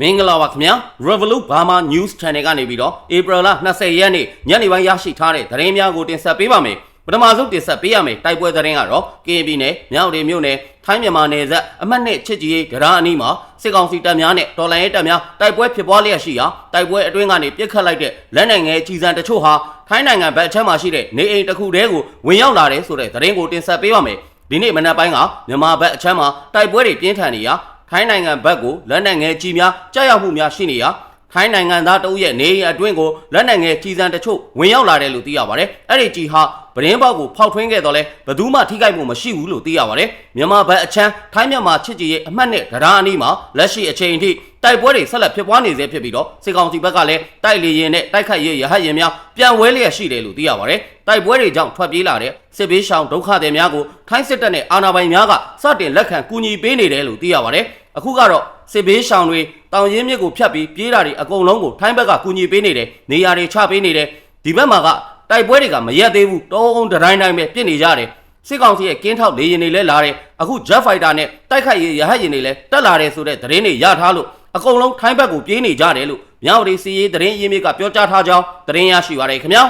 မင်္ဂလာပါခင်ဗျာ Revolut Burma News Channel ကနေပြီးတော့ April လ20ရက်နေ့ညနေပိုင်းရရှိထားတဲ့သတင်းများကိုတင်ဆက်ပေးပါမယ်ပထမဆုံးတင်ဆက်ပေးရမယ်တိုက်ပွဲသတင်းကတော့ KB နဲ့မြောက်ရီမြို့နယ်ထိုင်းမြန်မာနယ်စပ်အမှတ်နဲ့ချစ်ကြည်ရေးဒရာအနီးမှာစစ်ကောင်စီတပ်များနဲ့တော်လိုင်းရဲတပ်များတိုက်ပွဲဖြစ်ပွားလျက်ရှိရာတိုက်ပွဲအတွင်းကနေပြစ်ခတ်လိုက်တဲ့လက်နက်ငယ်ကြီးစံတချို့ဟာထိုင်းနိုင်ငံဘက်အချက်မှာရှိတဲ့နေအိမ်တစ်ခုတည်းကိုဝင်ရောက်လာတယ်ဆိုတဲ့သတင်းကိုတင်ဆက်ပေးပါမယ်ဒီနေ့မနက်ပိုင်းကမြန်မာဘက်အချက်မှာတိုက်ပွဲတွေပြင်းထန်နေရာ ထိုင်းနိုင်ငံဘက်ကိုလက်နက်ငယ်ကြီးများကြားရောက်မှုများရှိနေရာထိုင်းနိုင်ငံသားတအုပ်ရဲ့နေအိမ်အတွင်းကိုလက်နက်ငယ်ကြီးစံတချို့ဝင်ရောက်လာတယ်လို့သိရပါတယ်။အဲ့ဒီကြီးဟာပရင်းပေါက်ကိုဖောက်ထွင်းခဲ့တော့လဲဘယ်သူမှထိခိုက်မှုမရှိဘူးလို့သိရပါတယ်။မြန်မာဘက်အချမ်းထိုင်းမြန်မာချစ်ကြည်ရဲ့အမှတ်နဲ့ဒရာအနီးမှာလက်ရှိအချိန်အထိ တိုက်ပွဲတွေဆက်လက်ဖြစ်ပွားနေစေဖြစ်ပြီးတော့စစ်ကောင်စီဘက်ကလည်းတိုက်လေရင်နဲ့တိုက်ခိုက်ရေးရဟတ်ရင်များပြန်ဝဲလျက်ရှိတယ်လို့သိရပါတယ်။တိုက်ပွဲတွေကြောင့်ထွက်ပြေးလာတဲ့စစ်ဘေးရှောင်ဒုက္ခသည်များကိုထိုင်းစစ်တပ်နဲ့အာဏာပိုင်များကစတင်လက်ခံကူညီပေးနေတယ်လို့သိရပါတယ်။အခုကတော့စစ်ဘေးရှောင်တွေတောင်ရင်းမြစ်ကိုဖြတ်ပြီးပြေးတာတွေအကုန်လုံးကိုထိုင်းဘက်ကကူညီပေးနေတယ်နေရာတွေချပေးနေတယ်ဒီဘက်မှာကတိုက်ပွဲတွေကမရက်သေးဘူးတောုံးတတိုင်းတိုင်းပဲပြစ်နေကြတယ်စစ်ကောင်စီရဲ့ကင်းထောက်လေရင်တွေလည်းလာတယ်အခု Jet Fighter နဲ့တိုက်ခိုက်ရေးရဟတ်ရင်တွေလည်းတက်လာတယ်ဆိုတဲ့သတင်းတွေရထားလို့ အကုန်လုံးထိုင်းဘက်ကိုပြေးနေကြတယ်လို့မြောက်ရီစီရေးသတင်းရင်းမြစ်ကပြောကြားထားကြောင်းသတင်းရရှိပါတယ်ခင်ဗျာ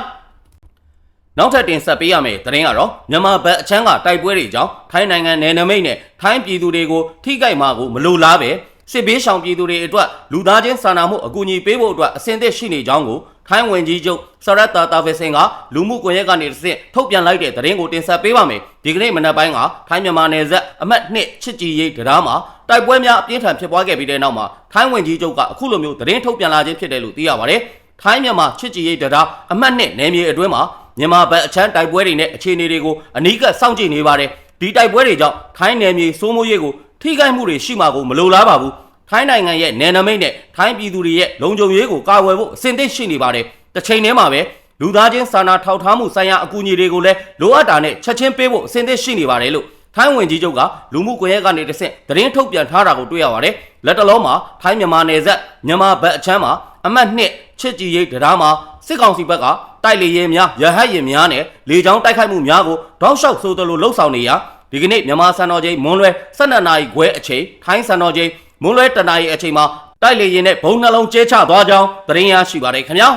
နောက်ထပ်တင်ဆက်ပေးရမယ့်သတင်းကတော့မြန်မာဘက်အချမ်းကတိုက်ပွဲတွေကြောင့်ထိုင်းနိုင်ငံနယ်နိမိတ်နဲ့ထိုင်းပြည်သူတွေကိုထိခိုက်မှာကိုမလိုလားပဲစစ်ဘေးရှောင်ပြည်သူတွေအတွက်လူသားချင်းစာနာမှုအကူအညီပေးဖို့အတွက်အဆင်သင့်ရှိနေကြောင်းကို ထိုင်းဝန်ကြီးချုပ်ဆရတ်တာတာဖက်စင်ကလူမှုကွန်ရက်ကနေတစ်ဆင့်ထုတ်ပြန်လိုက်တဲ့သတင်းကိုတင်ဆက်ပေးပါမယ်ဒီကနေ့မနက်ပိုင်းကထိုင်းမြန်မာနယ်စပ်အမှတ်2ချစ်ကြည်ရေးတရားမှာတိုက်ပွဲများအပြင်းထန်ဖြစ်ပွားခဲ့ပြီးတဲ့နောက်မှာထိုင်းဝန်ကြီးချုပ်ကအခုလိုမျိုးသတင်းထုတ်ပြန်လာခြင်းဖြစ်တယ်လို့သိရပါတယ်ထိုင်းမြန်မာချစ်ကြည်ရေးတရားအမှတ်2နယ်မြေအတွင်းမှာမြန်မာဘက်အချမ်းတိုက်ပွဲတွေနဲ့အခြေအနေတွေကိုအနီးကပ်စောင့်ကြည့်နေပါတယ်ဒီတိုက်ပွဲတွေကြောင့်ထိုင်းနယ်မြေစိုးမိုးရေးကိုထိခိုက်မှုတွေရှိမှာကိုမလိုလားပါဘူး ထိုင်းနိုင်ငံရဲ့နယ်နိမိတ်နဲ့ထိုင်းပြည်သူတွေရဲ့လုံခြုံရေးကိုကာကွယ်ဖို့အစဉ်သင့်ရှိနေပါတယ်။တစ်ချိန်တည်းမှာပဲလူသားချင်းစာနာထောက်ထားမှုဆိုင်ရာအကူအညီတွေကိုလည်းလိုအပ်တာနဲ့ချက်ချင်းပေးဖို့အစဉ်သင့်ရှိနေပါတယ်လို့ထိုင်းဝင်ကြီးချုပ်ကလူမှုကွန်ရက်ကနေတစ်ဆင့်သတင်းထုတ်ပြန်ထားတာကိုတွေ့ရပါတယ်။လက်တလုံးမှာထိုင်းမြန်မာနယ်စပ်မြန်မာဘက်အချမ်းမှာအမှတ်နှစ်ချစ်ကြည်ရေးတရားမှာစစ်ကောင်စီဘက်ကတိုက်လေရင်များရဟတ်ရင်များနဲ့လေကြောင်းတိုက်ခိုက်မှုများကိုတောက်လျှောက်ဆိုသလိုလှုပ်ဆောင်နေရာဒီကနေ့မြန်မာစံတော်ချိန်မွန်းလွဲ12နာရီခွဲအချိန်ထိုင်းစံတော်ချိန် မွန်းလွဲတနာရီအချိန်မှာတိုက်လေရင်နဲ့ဘုံနှလုံးကျဲချသွားကြောင်းသတင်းရရှိပါတယ်ခင်ဗျာ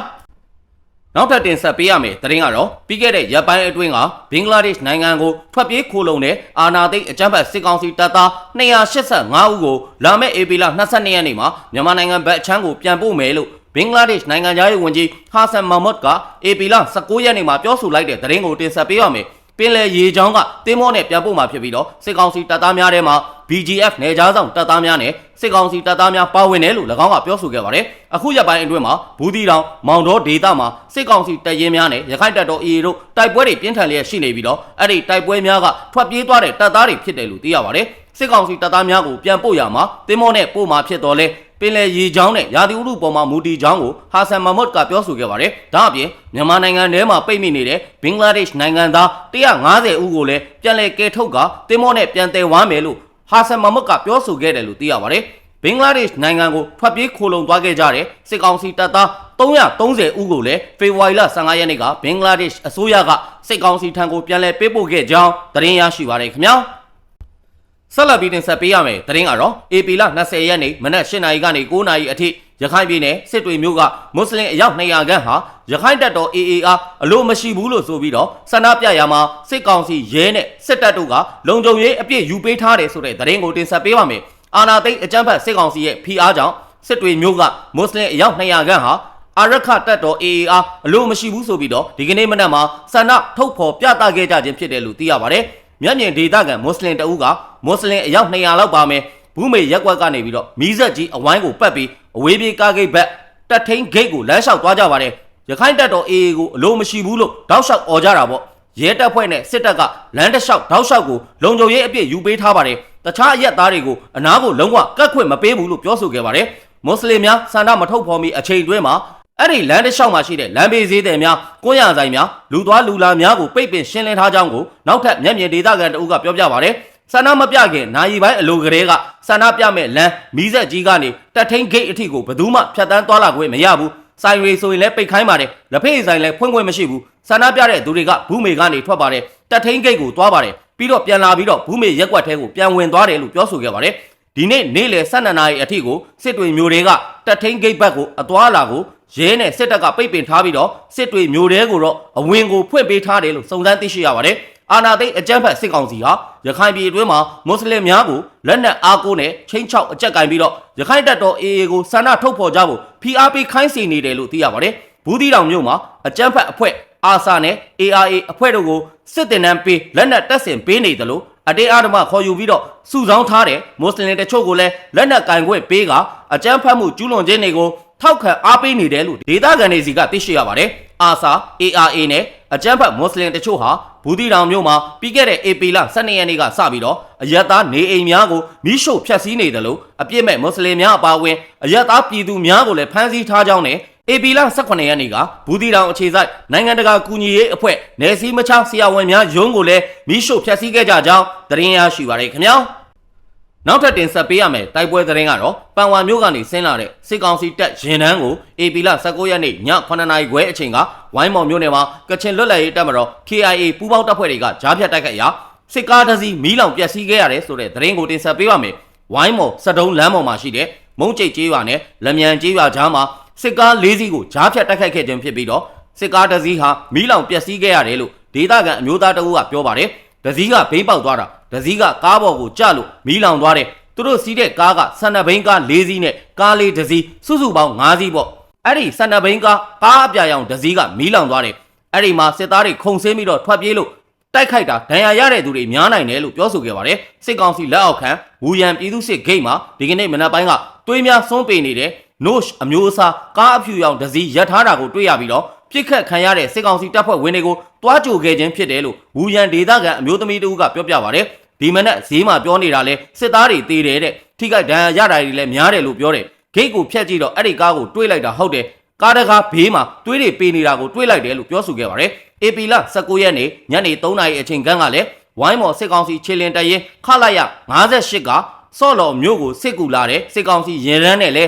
နောက်ထပ်တင်ဆက်ပေးရမယ်သတင်းကတော့ပြီးခဲ့တဲ့ရက်ပိုင်းအတွင်းကဘင်္ဂလားဒေ့ရှ်နိုင်ငံကိုထွက်ပြေးခိုးလုံတဲ့အာနာသိန်းအကြမ်းဖက်စစ်ကောင်စီတပ်သား285ဦးကိုလာမယ့်ဧပြီလ22ရက်နေ့မှာမြန်မာနိုင်ငံဘက်အချမ်းကိုပြန်ပို့မယ်လို့ဘင်္ဂလားဒေ့ရှ်နိုင်ငံသားရေးဝန်ကြီးဟာဆန်မာမွတ်ကဧပြီလ19ရက်နေ့မှာပြောဆိုလိုက်တဲ့သတင်းကိုတင်ဆက်ပေးရမယ် ပင်လယ်ရေချောင်းကတင်းမောနဲ့ပြန်ပို့မှာဖြစ်ပြီးတော့စစ်ကောင်စီတပ်သားများထဲမှာ BGF နယ်ကြားဆောင်တပ်သားများနဲ့စစ်ကောင်စီတပ်သားများပါဝင်တယ်လို့၎င်းကပြောဆိုခဲ့ပါတယ်။အခုရက်ပိုင်းအတွင်းမှာဘူးတီတောင်မောင်တော်ဒေသမှာစစ်ကောင်စီတပ်ရင်းများနဲ့ရခိုင်တပ်တော် AA တို့တိုက်ပွဲတွေပြင်းထန်လျက်ရှိနေပြီးတော့အဲ့ဒီတိုက်ပွဲများကထွက်ပြေးသွားတဲ့တပ်သားတွေဖြစ်တယ်လို့သိရပါတယ်။ စစ်ကောင်စီတပ်သားများကိုပြန်ပို့ရမှာတင်းမောနဲ့ပို့မှာဖြစ်တော်လဲပင်လယ်ရေချောင်းနဲ့ရာသီဥတုပေါ်မှာမူတီချောင်းကိုဟာဆန်မာမွတ်ကပြောဆိုခဲ့ပါတယ်။ဒါအပြင်မြန်မာနိုင်ငံထဲမှာပိတ်မိနေတဲ့ဘင်္ဂလားဒေ့ရှ်နိုင်ငံသား150ဦးကိုလည်းပြန်လည်ကယ်ထုတ်ကတင်းမောနဲ့ပြန်တယ်ဝမ်းမယ်လို့ဟာဆန်မာမွတ်ကပြောဆိုခဲ့တယ်လို့သိရပါတယ်။ဘင်္ဂလားဒေ့ရှ်နိုင်ငံကိုထွက်ပြေးခိုလုံသွားခဲ့ကြတဲ့စစ်ကောင်စီတပ်သား330ဦးကိုလည်းဖေဖော်ဝါရီလ15ရက်နေ့ကဘင်္ဂလားဒေ့ရှ်အစိုးရကစစ်ကောင်စီထံကိုပြန်လည်ပေးပို့ခဲ့ကြောင်းသတင်းရရှိပါတယ်ခင်ဗျာ။ ဆက်လက်ပြီးတင်ဆက်ပေးရမယ်တရင်ကတော့ AP လ20ရက်နေ့မနက်8နာရီကနေ9နာရီအထိရခိုင်ပြည်နယ်စစ်တွေမြို့ကမွတ်စလင်အယောက်200ခန့်ဟာရခိုင်တပ်တော် AA အားအလို့မရှိဘူးလို့ဆိုပြီးတော့ဆန္ဒပြရမှာစစ်ကောင်စီရဲနဲ့စစ်တပ်တို့ကလုံခြုံရေးအပြည့်ယူပေးထားတယ်ဆိုတဲ့တရင်ကိုတင်ဆက်ပေးပါမယ်အာနာသိန်းအကြမ်းဖက်စစ်ကောင်စီရဲ့ဖိအားကြောင့်စစ်တွေမြို့ကမွတ်စလင်အယောက်200ခန့်ဟာအာရခတပ်တော် AA အားအလို့မရှိဘူးဆိုပြီးတော့ဒီကနေ့မနက်မှာဆန္ဒထုတ်ဖော်ပြသခဲ့ကြခြင်းဖြစ်တယ်လို့သိရပါတယ်မျက်မြင်ဒေသခံမွတ်စလင်တအုပ်က မွတ်စလင်အယောက်200လောက်ပါမယ်ဘူးမေရက်ကွက်ကနေပြီးတော့မီးဆက်ကြီးအဝိုင်းကိုပတ်ပြီးအဝေးပြေးကားဂိတ်ဘက်တက်ထိန်ဂိတ်ကိုလမ်းလျှောက်သွားကြပါတယ်ရခိုင်တပ်တော် AA ကိုအလိုမရှိဘူးလို့တောက်လျှောက်អော်ကြတာပေါ့ရဲတပ်ဖွဲ့နဲ့စစ်တပ်ကလမ်းတစ်လျှောက်တောက်လျှောက်ကိုလုံခြုံရေးအပြည့်ယူပေးထားပါတယ်တခြားအရက်သားတွေကိုအနားကိုလုံးဝကတ်ခွင့်မပေးဘူးလို့ပြောဆိုခဲ့ပါတယ်မွတ်စလင်များစန္ဒမထုတ်ဖော်မီအချိန်တွင်းမှာအဲ့ဒီလမ်းတစ်လျှောက်မှာရှိတဲ့လမ်းဘေးဈေးတယ်များကွန်းရဆိုင်များလူသွားလူလာများကိုပိတ်ပင်ရှင်းလင်းထားကြောင်းကိုနောက်ထပ်မျက်မြင်ဒေသခံတအုပ်ကပြောပြပါတယ် ဆန္ဒမပြခင်နိုင်ပိုင်းအလိုကလေးကဆန္ဒပြမဲ့လမ်းမီးဆက်ကြီးကနေတက်ထိန်ဂိတ်အထိကိုဘယ်သူမှဖြတ်တန်းသွားလာခွင့်မရဘူးဆိုင်ရီဆိုရင်လည်းပိတ်ခိုင်းပါတယ်လက်ဖေးဆိုင်လည်းဖွင့်ခွင့်မရှိဘူးဆန္ဒပြတဲ့သူတွေကဘူးမေကနေထွက်ပါတယ်တက်ထိန်ဂိတ်ကိုသွားပါတယ်ပြီးတော့ပြန်လာပြီးတော့ဘူးမေရက်ကွက်ထဲကိုပြန်ဝင်သွားတယ်လို့ပြောဆိုခဲ့ပါတယ်ဒီနေ့နေ့လယ်12နာရီအထိကိုစစ်တွေမျိုးတွေကတက်ထိန်ဂိတ်ဘက်ကိုအသွားလာကိုရဲနဲ့စစ်တပ်ကပိတ်ပင်ထားပြီးတော့စစ်တွေမျိုးတွေကိုတော့အဝင်ကိုဖွင့်ပေးထားတယ်လို့စုံစမ်းသိရှိရပါတယ်။ အာနာသိန်းအကြမ်းဖက်စစ်ကောင်စီဟာရခိုင်ပြည်အတွင်းမှာမွတ်စလင်များကိုလက်နက်အားကိုးနဲ့ချင်းချောက်အကြက်ကင်ပြီးတော့ရခိုင်တပ်တော် AA ကိုဆန္ဒထုတ်ဖော်ကြဖို့ဖိအားပေးခိုင်းစေနေတယ်လို့သိရပါတယ်။ဘူးသီးတောင်မြို့မှာအကြမ်းဖက်အဖွဲ့အာဆာနဲ့ ARA အဖွဲ့တို့ကိုစစ်တင်နန်းပေးလက်နက်တပ်ဆင်ပေးနေတယ်လို့အတေးအာဓမ္မခေါ်ယူပြီးတော့စုဆောင်းထားတဲ့မွတ်စလင်တချို့ကိုလည်းလက်နက်ကင်ခွင့်ပေးကအကြမ်းဖက်မှုကျူးလွန်ခြင်းတွေကိုထောက်ခံအားပေးနေတယ်လို့ဒေသခံတွေစီကသိရှိရပါတယ်။အာဆာ ARA နဲ့ အကြမ်းဖက်မွတ်စလင်တချို့ဟာဘူးတီတောင်မြို့မှာပြီးခဲ့တဲ့ AP လ12ရက်နေ့ကစပြီးတော့အယက်သားနေအိမ်များကိုမိရှို့ဖျက်ဆီးနေတယ်လို့အပြစ်မဲ့မွတ်စလင်များအပါအဝင်အယက်သားပြည်သူများကိုလည်းဖမ်းဆီးထားကြောင်းနဲ့ AP လ18ရက်နေ့ကဘူးတီတောင်အခြေစိုက်နိုင်ငံတကာကူညီရေးအဖွဲ့နယ်စည်းမခြားဆရာဝန်များရုံးကိုလည်းမိရှို့ဖျက်ဆီးခဲ့ကြကြောင်းသတင်းရရှိပါရခင်ဗျာ နောက်ထပ်တင်ဆက်ပေးရမယ်တိုက်ပွဲသတင်းကတော့ပန်ဝါမြို့ကနေဆင်းလာတဲ့စစ်ကောင်စီတပ်ရင်တန်းကို AP လ19ရက်နေ့ည9:00နာရီခွဲအချိန်ကဝိုင်းမော်မြို့နယ်မှာကချင်လွတ်လပ်ရေးတပ်မတော် KIA ပူးပေါင်းတပ်ဖွဲ့တွေကကြားဖြတ်တိုက်ခိုက်ရာစစ်ကားတစ်စီးမီးလောင်ပျက်စီးခဲ့ရတယ်ဆိုတဲ့သတင်းကိုတင်ဆက်ပေးပါမယ်ဝိုင်းမော်စတုံးလမ်းပေါ်မှာရှိတဲ့မုံကျိတ်ကျေးရွာနဲ့လမြန်ကျေးရွာကြားမှာစစ်ကား၄စီးကိုကြားဖြတ်တိုက်ခိုက်ခဲ့ခြင်းဖြစ်ပြီးတော့စစ်ကားတစ်စီးဟာမီးလောင်ပျက်စီးခဲ့ရတယ်လို့ဒေသခံအမျိုးသားတအုပ်ကပြောပါတယ် တစ်စီးကဘိန်းပေါက်သွားတာတစ်စီးကကားပေါ်ကိုကျလို့မီးလောင်သွားတယ်သူတို့စီးတဲ့ကားကဆန်နဘိန်းကား၄စီးနဲ့ကားလေးတစ်စီးစုစုပေါင်း၅စီးပေါ့အဲ့ဒီဆန်နဘိန်းကားကားအပြာရောင်တစ်စီးကမီးလောင်သွားတယ်အဲ့ဒီမှာစစ်သားတွေခုံဆင်းပြီးတော့ထွက်ပြေးလို့တိုက်ခိုက်တာဒဏ်ရာရတဲ့သူတွေများနိုင်တယ်လို့ပြောဆိုခဲ့ပါတယ်စစ်ကောင်စီလက်အောက်ခံဝူရန်ပြည်သူစစ်ဂိတ်မှာဒီကနေ့မနက်ပိုင်းကသွေးများစွန့်ပေနေတဲ့ Nosh အမျိုးအစားကားအဖြူရောင်တစ်စီးရပ်ထားတာကိုတွေ့ရပြီးတော့ ပြစ်ခတ်ခံရတဲ့စစ်ကောင်စီတပ်ဖွဲ့ဝင်တွေကိုတွားကြိုခဲ့ခြင်းဖြစ်တယ်လို့ဝူရန်ဒေသခံအမျိုးသမီးတူကပြောပြပါတယ်ဒီမနက်ဈေးမှာပြောနေတာလဲစစ်သားတွေတေးတယ်တဲ့ထိခိုက်ဒဏ်ရာရတာတွေလည်းများတယ်လို့ပြောတယ်ဂိတ်ကိုဖျက်ကြည့်တော့အဲ့ဒီကားကိုတွေးလိုက်တာဟုတ်တယ်ကားတကားဘေးမှာတွေးတွေပေးနေတာကိုတွေးလိုက်တယ်လို့ပြောဆိုခဲ့ပါတယ်အေပီလာ19ရက်နေ့ညနေ3နာရီအချိန်ခန့်ကလည်းဝိုင်းမော်စစ်ကောင်စီခြေလင်တရင်ခလာရ58ကစော့လော်မြို့ကိုစစ်ကူလာတဲ့စစ်ကောင်စီရင်ရမ်းနဲ့လဲ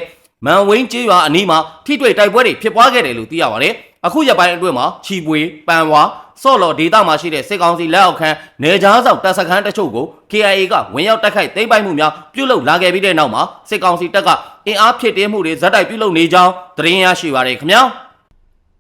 မန်ဝင်းကျေးရွာအနီးမှာထိတွေ့တိုက်ပွဲတွေဖြစ်ပွားခဲ့တယ်လို့သိရပါတယ်အခုရပိုင်းအတွင်းမှာချီပွေပန်ဝါစော့လော်ဒေသမှာရှိတဲ့စစ်ကောင်စီလက်အောက်ခံနေကြားဆောင်တပ်စခန်းတချို့ကို KIA ကဝင်ရောက်တိုက်ခိုက်သိမ်းပိုက်မှုများပြုလုပ်လာခဲ့ပြီးတဲ့နောက်မှာစစ်ကောင်စီတပ်ကအင်အားဖြစ်တင်းမှုတွေဇက်တိုက်ပြုလုပ်နေကြောင်းသတင်းရရှိပါရခင်ဗျာ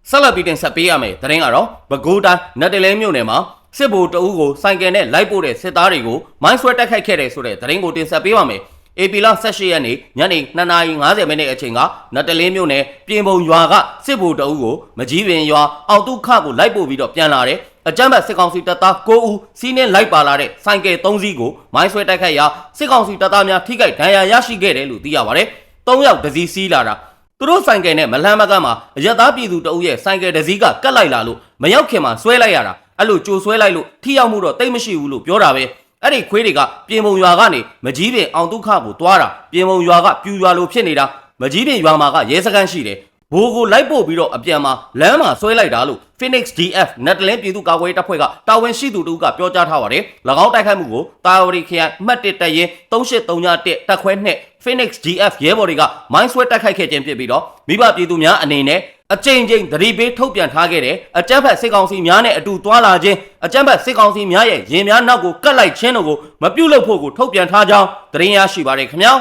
ဆက်လက်ပြီးတင်ဆက်ပေးရမယ်သတင်းကတော့ပဲခူးတိုင်းနတ်တလဲမြို့နယ်မှာစစ်ဗိုလ်တအုပ်ကိုစိုင်ကယ်နဲ့လိုက်ပို့တဲ့စစ်သားတွေကိုမိုင်းဆွဲတိုက်ခိုက်ခဲ့တယ်ဆိုတဲ့သတင်းကိုတင်ဆက်ပေးပါမယ်။ AP လ18ရက်နေ့ညနေ2:50မိနစ်အချိန်ကနတ်တလင်းမြို့နယ်ပြင်ပုံရွာကစစ်ဗိုလ်တအုပ်ကိုမကြီးပင်ရွာအောင်တုခကိုလိုက်ပို့ပြီးတော့ပြန်လာတဲ့အကြမ်းဖက်စစ်ကောင်စီတပ်သား9ဦးစီးနှင်းလိုက်ပါလာတဲ့စိုင်ကယ်3စီးကိုမိုင်းဆွဲတိုက်ခိုက်ရာစစ်ကောင်စီတပ်သားများထိခိုက်ဒဏ်ရာရရှိခဲ့တယ်လို့သိရပါတယ်။3ယောက်တစည်းစီးလာတာသူတို့ဆိုင်ကယ်နဲ့မလန်းမကန်းမှာအရသားပြည်သူတအုပ်ရဲ့ဆိုင်ကယ်တစ်စီးကကတ်လိုက်လာလို့မရောက်ခင်မှာဆွဲလိုက်ရတာအဲ့လိုကြိုဆွဲလိုက်လို့ထိရောက်မှုတော့တိတ်မရှိဘူးလို့ပြောတာပဲ အဲ့ဒီခွေးတွေကပြင်ပုံရွာကနေမကြီးပင်အောင်ဒုက္ခကိုတွားတာပြင်ပုံရွာကပြူရွာလိုဖြစ်နေတာမကြီးပင်ရွာမှာကရဲစခန်းရှိတယ်ဘိုးကိုလိုက်ပို့ပြီးတော့အပြန်မှာလမ်းမှာဆွဲလိုက်တာလို့ Phoenix DF နက်တလင်းပြည်သူ့ကာကွယ်တပ်ဖွဲ့ကတာဝန်ရှိသူတို့ကပြောကြားထားပါတယ်။၎င်းတိုက်ခိုက်မှုကိုတာဝရီခရိုင်အမှတ်1တပ်ရင်း3831တပ်ခွဲ2 Phoenix DF ရဲဘော်တွေကမိုင်းဆွဲတိုက်ခိုက်ခဲ့ခြင်းဖြစ်ပြီးတော့မိဘပြည်သူများအနေနဲ့ အကြိမ်ကြိမ်သတိပေးထုတ်ပြန်ထားခဲ့တယ်အကြမ်းဖက်စစ်ကောင်စီများနဲ့အတူတွာလာခြင်းအကြမ်းဖက်စစ်ကောင်စီများရဲ့ရင်များနောက်ကိုကတ်လိုက်ခြင်းတို့ကိုမပြုတ်လို့ဖို့ကိုထုတ်ပြန်ထားကြောင်းသတင်းရရှိပါတယ်ခင်ဗျာ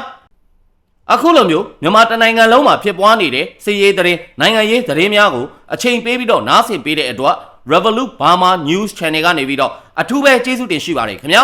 အခုလိုမျိုးမြန်မာတနိုင်ငံလုံးမှာဖြစ်ပွားနေတဲ့စီးရေးသတင်းနိုင်ငံရေးသတင်းများကိုအချိန်ပေးပြီးတော့နားဆင်ပေးတဲ့အတွက် Revolut Burma News Channel ကနေပြီးတော့အထူးပဲကျေးဇူးတင်ရှိပါတယ်ခင်ဗျာ